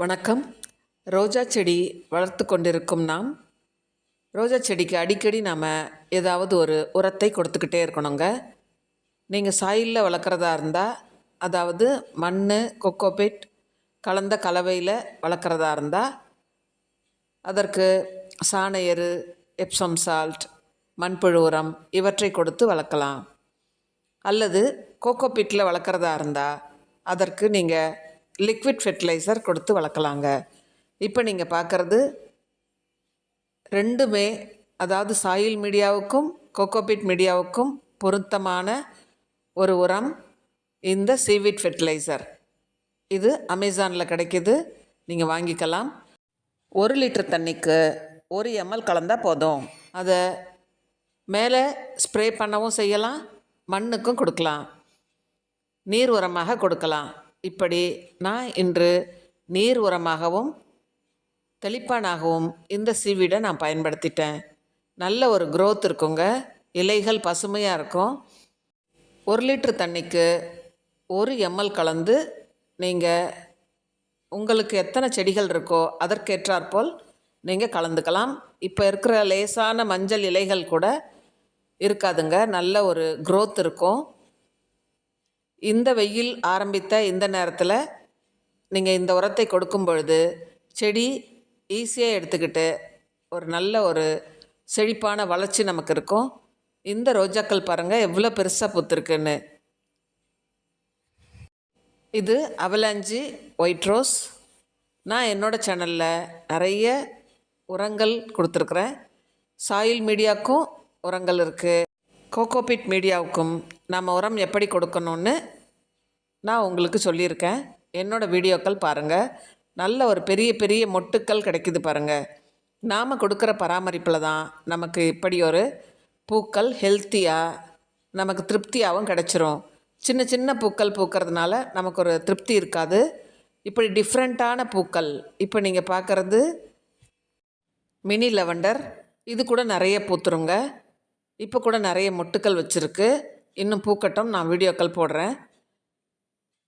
வணக்கம். ரோஜா செடி வளர்த்து கொண்டிருக்கும் நாம். ரோஜா செடிக்கு அடிக்கடி நாம் ஏதாவது ஒரு உரத்தை கொடுத்துக்கிட்டே இருக்கணுங்க. நீங்கள் சாயிலில் வளர்க்குறதா இருந்தால் அதாவது மண் கொக்கோபிட் கலந்த கலவையில் வளர்க்குறதா இருந்தால் அதற்கு சாண எரு எப்சம் சால்ட் மண்புழு உரம் இவற்றை கொடுத்து வளர்க்கலாம். அல்லது கோகோபிட்டில் வளர்க்குறதா இருந்தால் அதற்கு நீங்கள் லிக்விட் ஃபெர்டிலைசர் கொடுத்து வளர்க்கலாங்க. இப்போ நீங்கள் பார்க்குறது ரெண்டுமே அதாவது சாயில் மீடியாவுக்கும் கோகோபிட் மீடியாவுக்கும் பொருத்தமான ஒரு உரம் இந்த சீவிட் ஃபெர்டிலைசர் இது அமேசானில் கிடைக்கிது நீங்கள் வாங்கிக்கலாம். ஒரு லிட்டர் தண்ணிக்கு ஒரு எம்எல் கலந்தால் போதும். அதை மேலே ஸ்ப்ரே பண்ணவும் செய்யலாம் மண்ணுக்கும் கொடுக்கலாம். நீர் உரமாக கொடுக்கலாம். இப்படி நான் இன்று நீர் உரமாகவும் தெளிப்பானாகவும் இந்த சீவீடை நான் பயன்படுத்திட்டேன். நல்ல ஒரு க்ரோத் இருக்குங்க. இலைகள் பசுமையாக இருக்கும். ஒரு லிட்டர் தண்ணிக்கு ஒரு எம்எல் கலந்து நீங்கள் உங்களுக்கு எத்தனை செடிகள் இருக்கோ அதற்கேற்றாற்போல் நீங்கள் கலந்துக்கலாம். இப்போ இருக்கிற லேசான மஞ்சள் இலைகள் கூட இருக்காதுங்க. நல்ல ஒரு க்ரோத் இருக்கும். இந்த வெயில் ஆரம்பித்த இந்த நேரத்தில் நீங்கள் இந்த உரத்தை கொடுக்கும் பொழுது செடி ஈஸியாக எடுத்துக்கிட்டு ஒரு நல்ல ஒரு செழிப்பான வளர்ச்சி நமக்கு இருக்கும். இந்த ரோஜாக்கள் பாருங்கள் எவ்வளோ பெருசாக பூத்துருக்குன்னு. இது அவலாஞ்சி ஒயிட் ரோஸ். நான் என்னோடய சேனலில் நிறைய உரங்கள் கொடுத்துருக்குறேன். சாயில் மீடியாவுக்கும் உரங்கள் இருக்குது கோகோபிட் மீடியாவுக்கும் நம்ம உரம் எப்படி கொடுக்கணும்னு நான் உங்களுக்கு சொல்லியிருக்கேன். என்னோடய வீடியோக்கள் பாருங்கள் நல்ல ஒரு பெரிய பெரிய மொட்டுக்கள் கிடைக்குது பாருங்கள் நாம் கொடுக்குற பராமரிப்பில் தான் நமக்கு இப்படி ஒரு பூக்கள் ஹெல்த்தியாக நமக்கு திருப்தியாகவும் கிடச்சிரும். சின்ன சின்ன பூக்கள் பூக்கிறதுனால நமக்கு ஒரு திருப்தி இருக்காது. இப்படி டிஃப்ரெண்ட்டான பூக்கள் இப்போ நீங்கள் பார்க்குறது மினி லெவண்டர் இது கூட நிறைய பூத்துருங்க. இப்போ கூட நிறைய மொட்டுக்கள் வச்சுருக்கு. இன்னும் பூக்கட்டும் நான் வீடியோக்கள் போடுறேன்.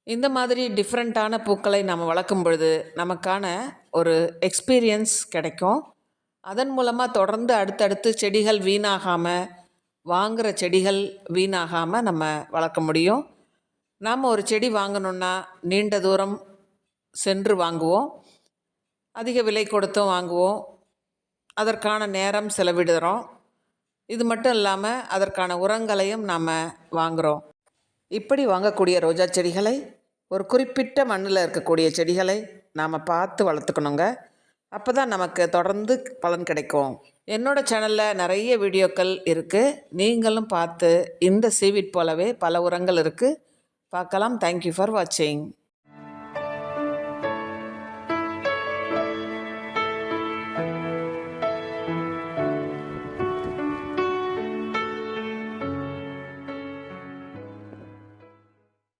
இந்த மாதிரி டிஃப்ரெண்ட்டான பூக்களை நம்ம வளர்க்கும் பொழுது நமக்கான ஒரு எக்ஸ்பீரியன்ஸ் கிடைக்கும். அதன் மூலமாக தொடர்ந்து அடுத்தடுத்து செடிகள் வீணாகாமல் வாங்குகிற செடிகள் வீணாகாமல் நம்ம வளர்க்க முடியும். நாம் ஒரு செடி வாங்கணுன்னா நீண்ட தூரம் சென்று வாங்குவோம். அதிக விலை கொடுத்தும் வாங்குவோம். அதற்கான நேரம் செலவிடுறோம். இது மட்டும் இல்லாமல் அதற்கான உரங்களையும் நாம் வாங்குகிறோம் இப்படி வாங்கக்கூடிய ரோஜா செடிகளை ஒரு குறிப்பிட்ட மண்ணில் இருக்கக்கூடிய செடிகளை நாம் பார்த்து வளர்த்துக்கணுங்க. அப்போ தான் நமக்கு தொடர்ந்து பலன் கிடைக்கும். என்னோடய சேனலில் நிறைய வீடியோக்கள் இருக்குது நீங்களும் பார்த்து இந்த சீவிட் போலவே பல உரங்கள் இருக்குது பார்க்கலாம். தேங்க்யூ ஃபார் வாட்சிங்